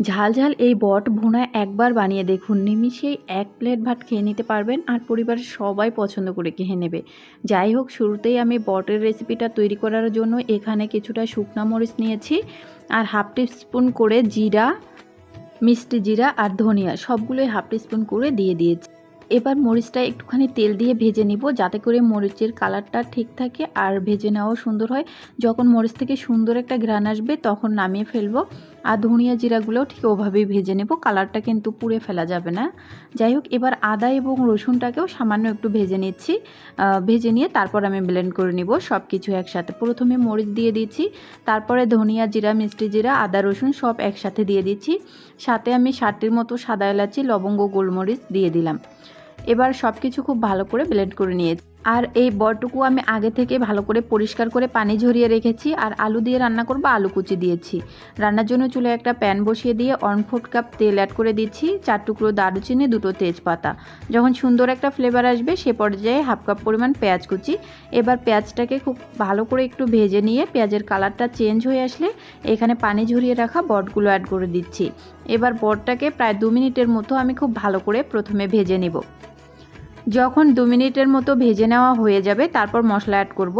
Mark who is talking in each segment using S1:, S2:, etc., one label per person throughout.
S1: ঝাল ঝাল এই বট ভুনা একবার বানিয়ে দেখুন। নিমিষেই এক প্লেট ভাত খেয়ে নিতে পারবেন আর পরিবারের সবাই পছন্দ করে খেয়ে নেবে। যাই হোক, শুরুতেই আমি বটের রেসিপিটা তৈরি করার জন্য এখানে কিছুটা শুকনা মরিচ নিয়েছি আর হাফ স্পুন করে জিরা, মিষ্টি জিরা আর ধনিয়া সবগুলোই হাফ স্পুন করে দিয়ে দিয়েছি। এবার মরিচটা একটুখানি তেল দিয়ে ভেজে নিব যাতে করে মরিচের কালারটা ঠিক থাকে আর ভেজে নেওয়াও সুন্দর হয়। যখন মরিচ থেকে সুন্দর একটা ঘ্রাণ আসবে তখন নামিয়ে ফেলব। আর ধনিয়া জিরাগুলোও ঠিক ওভাবেই ভেজে নেব। কালারটা কিন্তু পুড়ে ফেলা যাবে না। যাই হোক, এবার আদা এবং রসুনটাকেও সামান্য একটু ভেজে নিচ্ছি। ভেজে নিয়ে তারপর আমি ব্লেন্ড করে নিব সব কিছু একসাথে। প্রথমে মরিচ দিয়ে দিচ্ছি, তারপরে ধনিয়া জিরা, মিষ্টি জিরা, আদা, রসুন সব একসাথে দিয়ে দিচ্ছি। সাথে আমি ষাটটির মতো সাদা এলাচি, লবঙ্গ, গোলমরিচ দিয়ে দিলাম। এবার সব কিছু খুব ভালো করে ব্লেন্ড করে নিয়েছি। আর এই বরটুকু আমি আগে থেকে ভালো করে পরিষ্কার করে পানি ঝরিয়ে রেখেছি আর আলু দিয়ে রান্না করব আলু কুচি দিয়েছি। রান্নার জন্য চুলে একটা প্যান বসিয়ে দিয়ে ফোর্থ কাপ তেল অ্যাড করে দিচ্ছি, চার টুকরো দারুচিনি, দুটো তেজপাতা। যখন সুন্দর একটা ফ্লেভার আসবে, সে পর্যায়ে হাফ কাপ পরিমাণ পেঁয়াজ কুচি। এবার পেঁয়াজটাকে খুব ভালো করে একটু ভেজে নিয়ে পেঁয়াজের কালারটা চেঞ্জ হয়ে আসলে এখানে পানি ঝরিয়ে রাখা বটগুলো অ্যাড করে দিচ্ছি। এবার বটটাকে প্রায় দু মিনিটের মতো আমি খুব ভালো করে প্রথমে ভেজে নেব। যখন দু মিনিটের মতো ভেজে নেওয়া হয়ে যাবে, তারপর মশলা অ্যাড করব।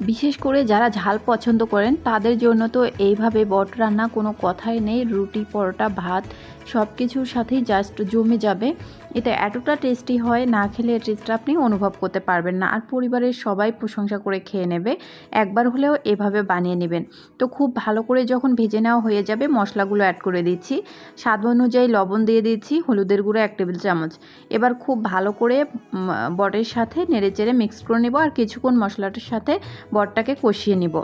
S1: বিশেষ করে যারা ঝাল পছন্দ করেন, তাদের জন্য তো এইভাবে বট রান্না কোনো কথাই নেই রুটি, পরোটা, ভাত সব কিছুর সাথেই জাস্ট জমে যাবে। এটা এতটা টেস্টি হয়, না খেলে টেস্টটা আপনি অনুভব করতে পারবেন না। আর পরিবারের সবাই প্রশংসা করে খেয়ে নেবে। একবার হলেও এভাবে বানিয়ে নেবেন। তো খুব ভালো করে যখন ভেজে নেওয়া হয়ে যাবে, মশলাগুলো অ্যাড করে দিচ্ছি। স্বাদ অনুযায়ী লবণ দিয়ে দিচ্ছি, হলুদের গুঁড়ো এক টেবিল চামচ। এবার খুব ভালো করে বটের সাথে নেড়ে চেড়ে মিক্স করে নেব আর কিছুক্ষণ মশলাটার সাথে বটটাকে কষিয়ে নিব।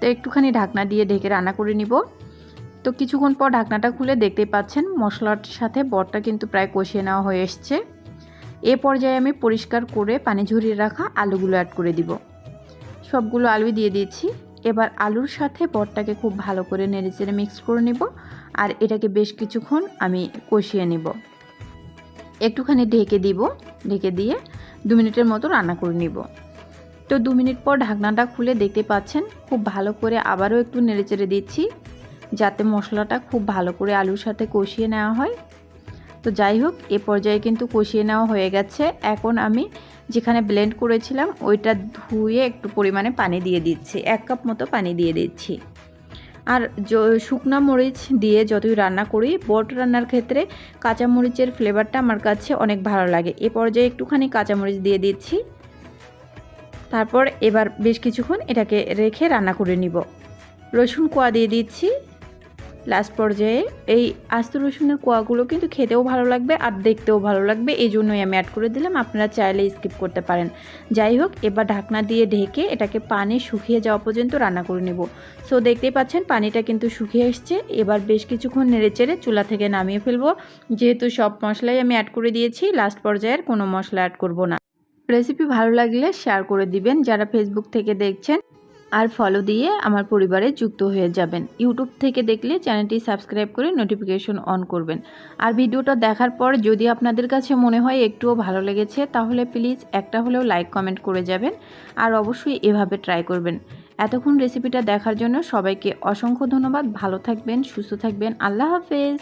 S1: তো একটুখানি ঢাকনা দিয়ে ঢেকে রান্না করে নিব। তো কিছুক্ষণ পর ঢাকনাটা খুলে দেখতেই পাচ্ছেন মশলার সাথে বটটা কিন্তু প্রায় কষিয়ে নেওয়া হয়ে এসছে। এ পর্যায়ে আমি পরিষ্কার করে পানি ঝরিয়ে রাখা আলুগুলো অ্যাড করে দিব। সবগুলো আলু দিয়ে দিয়েছি। এবার আলুর সাথে বটটাকে খুব ভালো করে নেড়ে চেড়ে মিক্স করে নেব আর এটাকে বেশ কিছুক্ষণ আমি কষিয়ে নেব। একটুখানি ঢেকে দিব। ঢেকে দিয়ে দু মিনিটের মতো রান্না করে নিব। তো দু মিনিট পর ঢাকনাটা খুলে দেখতে পাচ্ছেন খুব ভালো করে আবারও একটু নেড়ে চেড়ে দিচ্ছি। যাতে মশলাটা খুব ভালো করে আলুর সাথে কষিয়ে নেওয়া হয়। তো যাই হোক, এ পর্যায়ে কিন্তু কষিয়ে নেওয়া হয়ে গেছে। এখন আমি যেখানে ব্লেন্ড করেছিলাম, ওইটা ধুয়ে একটু পরিমাণে পানি দিয়ে দিচ্ছি। এক কাপ মতো পানি দিয়ে দিচ্ছি। আর শুকনা মরিচ দিয়ে যতই রান্না করি, বট রান্নার ক্ষেত্রে কাঁচামরিচের ফ্লেভারটা আমার কাছে অনেক ভালো লাগে। এ পর্যায়ে একটুখানি কাঁচামরিচ দিয়ে দিচ্ছি। তারপর এবার বেশ কিছুক্ষণ এটাকে রেখে রান্না করে নিব। রসুন কোয়া দিয়ে দিচ্ছি। লাস্ট পর্যায়ে এই আস্ত রসুনের কোয়াগুলো কিন্তু খেতেও ভালো লাগবে আর দেখতেও ভালো লাগবে। এই জন্যই আমি অ্যাড করে দিলাম, আপনারা চাইলে স্কিপ করতে পারেন। যাই হোক, এবার ঢাকনা দিয়ে ঢেকে এটাকে পানি শুকিয়ে যাওয়া পর্যন্ত রান্না করে নেব। সো দেখতেই পাচ্ছেন পানিটা কিন্তু শুকিয়ে এসছে এবার বেশ কিছুক্ষণ নেড়ে চেড়ে চুলা থেকে নামিয়ে ফেলব। যেহেতু সব মশলাই আমি অ্যাড করে দিয়েছি লাস্ট পর্যায়ের কোনো মশলা অ্যাড করব না। রেসিপি ভালো লাগলে শেয়ার করে দিবেন। যারা ফেসবুক থেকে দেখছেন আর ফলো দিয়ে আমার পরিবারে যুক্ত হয়ে যাবেন। ইউটিউব থেকে দেখলে চ্যানেলটি সাবস্ক্রাইব করে নোটিফিকেশন অন করবেন। আর ভিডিওটা দেখার পর যদি আপনাদের কাছে মনে হয় একটুও ভালো লেগেছে, তাহলে প্লিজ একটা হলেও লাইক কমেন্ট করে যাবেন আর অবশ্যই এভাবে ট্রাই করবেন। এতক্ষণ রেসিপিটা দেখার জন্য সবাইকে অসংখ্য ধন্যবাদ। ভালো থাকবেন, সুস্থ থাকবেন। আল্লাহ হাফেজ।